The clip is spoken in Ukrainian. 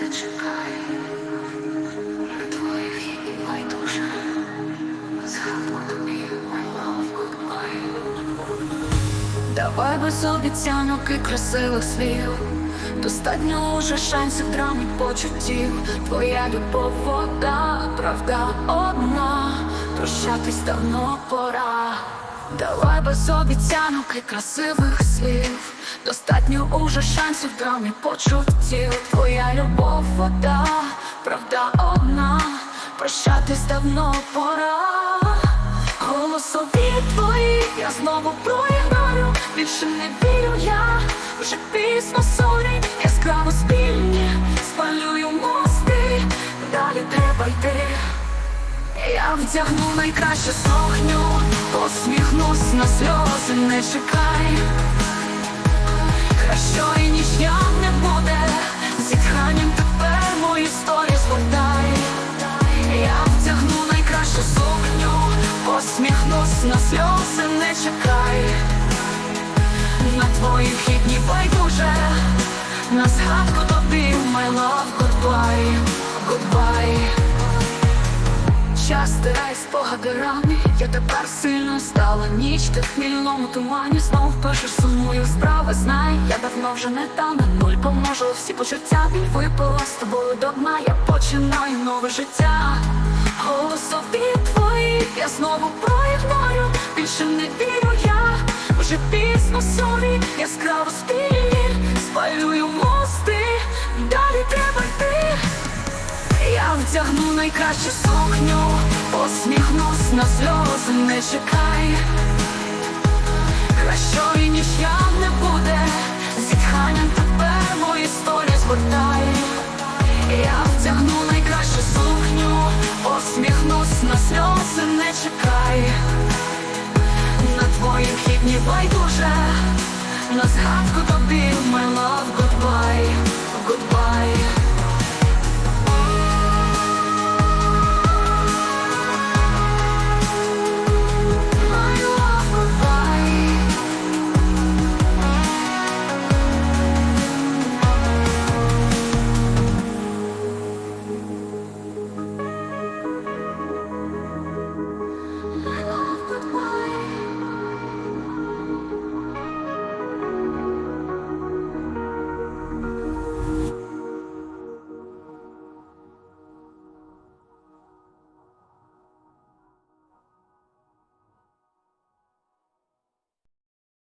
не чекай, твоїх і байдуже. My goodbye. Давай без обіцянок і красивих слів. Достатньо уже шансів і почуттів. Твоя любов вода, правда одна. Прощатись давно пора. Давай без обіцянок і красивих слів. Достатньо уже шансів драм і почуттів. Твоя любов вода, правда одна. Прощатись давно пора. Голосові твої, я знову проігнорю Більше не вірю я, вже пізно сорі Яскраво спільні, спалюю мости Далі треба йти Я вдягну найкраще сохню Посміхнусь на сльози, не чекай. Кращої ніж я не буде. Зітханням тепер мої історії згортай Я вдягну найкращу сукню. Посміхнусь на сльози, не чекай. На твої вхідні байдуже. На згадку тобі, my love, goodbye, goodbye Час стирає спогади рани, я тепер сильно стала ніч ти в хмільному тумані знов пишеш сумую справи, знай, я давно вже не там на нуль поможу всі почуття біль випила з тобою до дна, я починаю нове життя. Голосові твої, я знову проігнорю, більше не вірю я, вже пізно сорі, яскраво спіль, спалюю мости, вдягну найкращу сукню, посміхнусь на сльози, не чекай. Кращої, ніж я не буде, зітханням тепер мої історії згортай. Я вдягну найкращу сукню, посміхнусь на сльози, не чекай. На твої вхідні байдуже, на згадку тобі, my love, goodbye, goodbye